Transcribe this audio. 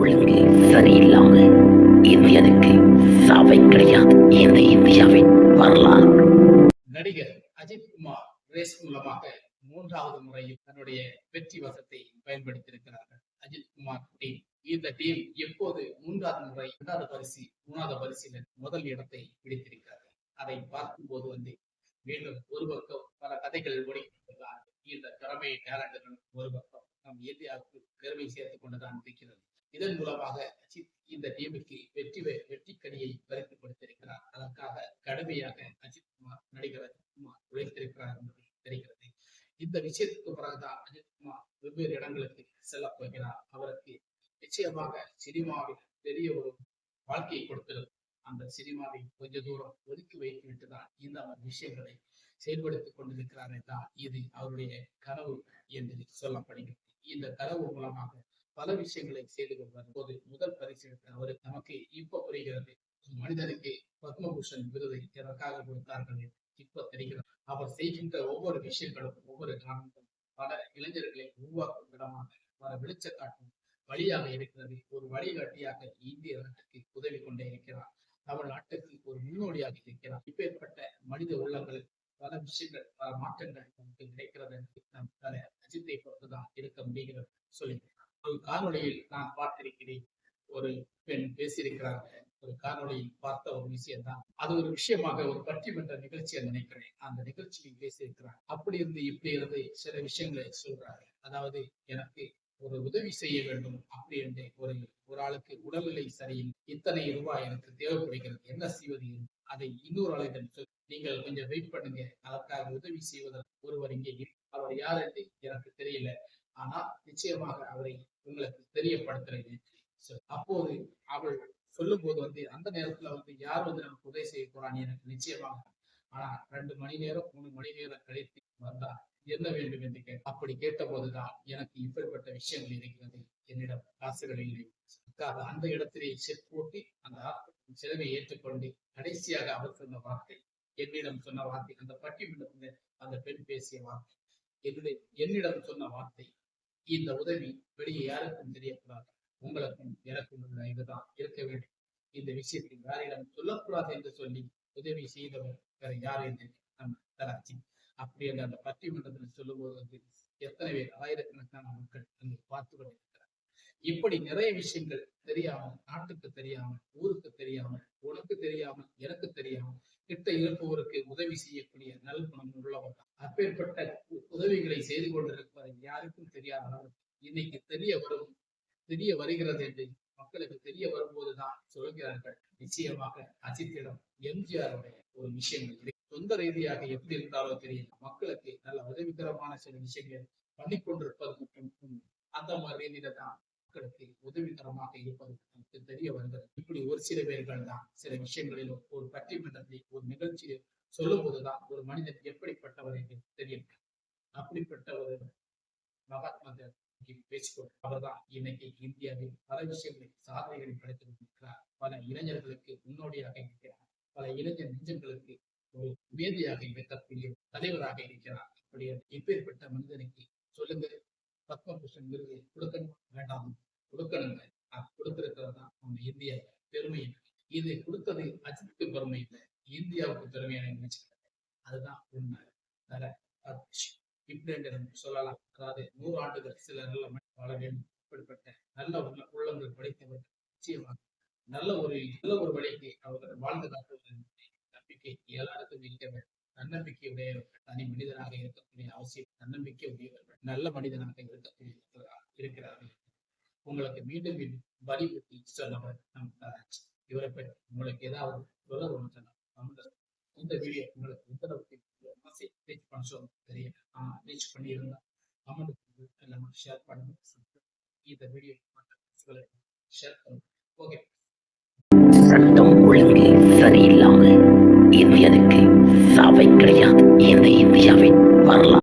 உலகில் சரியில்லாம இந்தியனுக்கு சாவை கிடையாது. இந்த இந்தியாவின் வரலாறு. நடிகர் அஜித் குமார் ரேஸ் மூலமாக மூன்றாவது முறையில் தன்னுடைய வெற்றி வசத்தை பயன்படுத்தியிருக்கிறார்கள். அஜித் குமார் டீம் இந்த டீம் எப்போது மூன்றாவது முறை இரண்டாவது பரிசு மூணாவது பரிசில் முதல் இடத்தை பிடித்திருக்கிறார்கள். அதை பார்க்கும்போது வந்து மீண்டும் ஒரு பக்கம் பல கதைகள் ஓடிக்கொண்டிருக்கிறார் இந்த திறமை டேலண்டுகள் ஒரு பக்கம் நம் இந்தியாவுக்கு பெருமை சேர்த்துக் கொண்டுதான் இருக்கிறது. இதன் மூலமாக அஜித் இந்த டீமுக்கு வெற்றி வெ- கனியை பறித்து கொடுத்திருக்கிறார். அதற்காக கடுமையாக அஜித் குமார் நடிகர் அஜித் குமார் உழைத்திருக்கிறார் என்பது தெரிகிறது. இந்த விஷயத்துக்கு பிறகுதான் அஜித் குமார் வெவ்வேறு இடங்களுக்கு செல்ல போகிறார். அவருக்கு நிச்சயமாக சினிமாவில் பெரிய ஒரு வாழ்க்கையை கொடுக்கிறது அந்த சினிமாவை கொஞ்ச தூரம் ஒதுக்கி வைத்துவிட்டு தான் இந்த அவர் விஷயங்களை செயல்படுத்திக் கொண்டிருக்கிறார் தான் இது அவருடைய கனவு என்று சொல்லப்படுகிறது. இந்த கனவு மூலமாக பல விஷயங்களை செய்து கொள்வார். போது முதல் பரிசு அவர் நமக்கு இப்ப புரிகிறது மனிதருக்கு பத்மபூஷன் விருதை எதற்காக கொடுத்தார்கள்? என்று இப்ப தெரிகிறது. அவர் செய்கின்ற ஒவ்வொரு விஷயங்களும் ஒவ்வொரு காரணங்களும் பல இளைஞர்களை உருவாக்கும் விடமாக பல வெளிச்சக்காட்டும் வழியாக இருக்கிறது. ஒரு வழிகாட்டியாக இந்திய நாட்டுக்கு உதவி கொண்டே இருக்கிறார். தமிழ்நாட்டுக்கு ஒரு முன்னோடியாக இருக்கிறார். இப்பேற்பட்ட மனித உள்ளங்கள் பல விஷயங்கள் பல மாற்றங்கள் நமக்கு கிடைக்கிறது என்று நம் தலை அஜித்தை பொறுத்துதான் இருக்க முடிகிறது. சொல்லி ஒரு காணொலியில் நான் பார்த்திருக்கிறேன். ஒரு பெண் பேசியிருக்கிறாங்க. ஒரு காணொலியில் பார்த்த ஒரு விஷயம் தான் அது ஒரு விஷயமாக ஒரு பட்டிமன்ற நிகழ்ச்சியை நினைக்கிறேன். அந்த நிகழ்ச்சியில் பேசியிருக்கிறாங்க. அப்படி இருந்து இப்படி இருந்து சில விஷயங்களை சொல்றாங்க. அதாவது எனக்கு ஒரு உதவி செய்ய வேண்டும் அப்படி என்று ஒரு ஒரு ஆளுக்கு உடல்நிலை சரியில் இத்தனை ரூபாய் எனக்கு தேவைப்படுகிறது. என்ன செய்வது அதை இன்னொரு ஆளுடன் சொல்லி நீங்கள் கொஞ்சம் வெயிட் பண்ணுங்க. அதற்காக உதவி செய்வதற்கு ஒருவர் இங்கே அவர் யார் என்று எனக்கு தெரியல. ஆனால் நிச்சயமாக அவரை உங்களுக்கு தெரியப்படுத்துறது. அப்போது அவள் சொல்லும் போது வந்து அந்த நேரத்துல வந்து யார் வந்து நமக்கு உதவி செய்ய போறான்னு எனக்கு நிச்சயமாக ஆனா ரெண்டு மணி நேரம் மூணு மணி நேரம் கழித்து வந்தா என்ன வேண்டும் என்று கேட்ட அப்படி கேட்டபோதுதான் எனக்கு இப்படிப்பட்ட விஷயங்கள் இருக்கிறது. என்னிடம் காசுகள் இல்லை. அந்த இடத்திலே செட் போட்டு அந்த ஆஸ்பத்திரி செலவை ஏற்றுக்கொண்டு கடைசியாக அவர் சொன்ன வார்த்தை என்னிடம் சொன்ன வார்த்தை அந்த பட்டிமன்றத்தில் அந்த பெண் பேசிய வார்த்தை என்னுடைய என்னிடம் சொன்ன வார்த்தை இந்த உதவி வெளியே யாருக்கும் தெரியக்கூடாது. உங்களுக்கும் எனக்கும் உள்ள இதுதான் இருக்க வேண்டும். இந்த விஷயத்தை யாரிடம் சொல்லக்கூடாது என்று சொல்லி உதவி செய்தவர் வேற யார் என்று நம்ம தராச்சி அப்படி என்று அந்த பட்டிமன்றத்தில் சொல்லும்போது எத்தனை பேர் ஆயிரக்கணக்கான மக்கள் அங்கு பார்த்து கொண்டிருக்கிறார் இப்படி நிறைய விஷயங்கள் தெரியாமல் நாட்டுக்கு தெரியாமல் ஊருக்கு தெரியாமல் உனக்கு தெரியாமல் எனக்கு தெரியாமல் கிட்ட இருப்பவருக்கு உதவி செய்யக்கூடிய நல்குணம் உள்ளவர் அப்பேற்பட்ட உதவிகளை செய்து கொண்டிருப்பதை யாருக்கும் தெரியாத? அளவுக்கு இன்னைக்கு தெரிய வரும் தெரிய வருகிறது என்று மக்களுக்கு தெரிய வரும்போதுதான் சொல்கிறார்கள். நிச்சயமாக அஜித்திடம் எம்ஜிஆருடைய ஒரு விஷயங்கள் சொந்த ரீதியாக எப்படி இருந்தாலோ தெரியல. மக்களுக்கு நல்ல உதவிகரமான சில விஷயங்கள் பண்ணி கொண்டிருப்பது மட்டும் அந்த மாதிரி ரீதியில தான் மக்களுக்கு உதவிகரமாக இருப்பது நமக்கு தெரிய வருகிறது இப்படி ஒரு சில பேர்கள் தான் சில விஷயங்களிலும் ஒரு பட்டிமன்றத்தில் ஒரு நிகழ்ச்சியை சொல்லும் போதுதான் ஒரு மனிதன் எப்படிப்பட்டவர் என்று தெரியும் அப்படிப்பட்ட ஒரு மகாத்மா காந்தி பேசிக்கொண்டு அவர்தான் இன்னைக்கு இந்தியாவில் பல விஷயங்களை சாதனைகளை படைத்திருக்கிறார். பல இளைஞர்களுக்கு முன்னோடியாக இருக்கிறார். பல இளைஞர் நெஞ்சங்களுக்கு ஒரு வேதியாக இருக்கக்கூடிய தலைவராக இருக்கிறார். அப்படி இப்பேற்பட்ட மனிதனுக்கு சொல்லுங்க பத்மபூஷன் விருது கொடுக்கணும் வேண்டாம். கொடுக்கணுங்க. அது கொடுத்திருக்கிறது நம்ம இந்திய பெருமை இது கொடுத்தது அஜித்துக்கு பெருமை இல்லை. இந்தியாவுக்கு பெருமையான நினைச்சுக்கிறது அதுதான் உண்மை. தர விஷயம். இப்படி என்று சொல்லலாம். அதாவது நூறு ஆண்டுகள் சில நல்ல மனிதர் வாழ வேண்டும். இப்படிப்பட்ட நல்ல உள்ள உள்ளங்கள் படைத்தவர்கள் நிச்சயமாக நல்ல ஒரு நல்ல ஒரு வழிக்கு அவர்கள் வாழ்ந்து காட்டுவது நம்பிக்கை எல்லாருக்கும் இருக்க வேண்டும். தன்னம்பிக்கை உடையவர்கள் தனி மனிதனாக இருக்கக்கூடிய அவசியம் தன்னம்பிக்கை உடையவர்கள் நல்ல மனிதனாக இருக்கக்கூடிய இருக்கிறார்கள் உங்களுக்கு மீண்டும் மீண்டும் வலியுறுத்தி சொன்னவர் நம் இவரை பற்றி உங்களுக்கு ஏதாவது சொல்ல சொன்னார் இந்த வீடியோ உங்களுக்கு எந்த மெசேஜ் ரீச் பண்ண சொல்ல தெரியல ரீச் பண்ணியிருந்தா கமெண்ட் பண்ணுங்க. எல்லாமே ஷேர் பண்ணுங்க. இந்த வீடியோ ஷேர் பண்ணுங்க. ஓகே சட்டம் ஒழுங்கு சரியில்லாமல் இந்தியனுக்கு சாவை கிடையாது. இந்த இந்தியாவின் வரலாறு.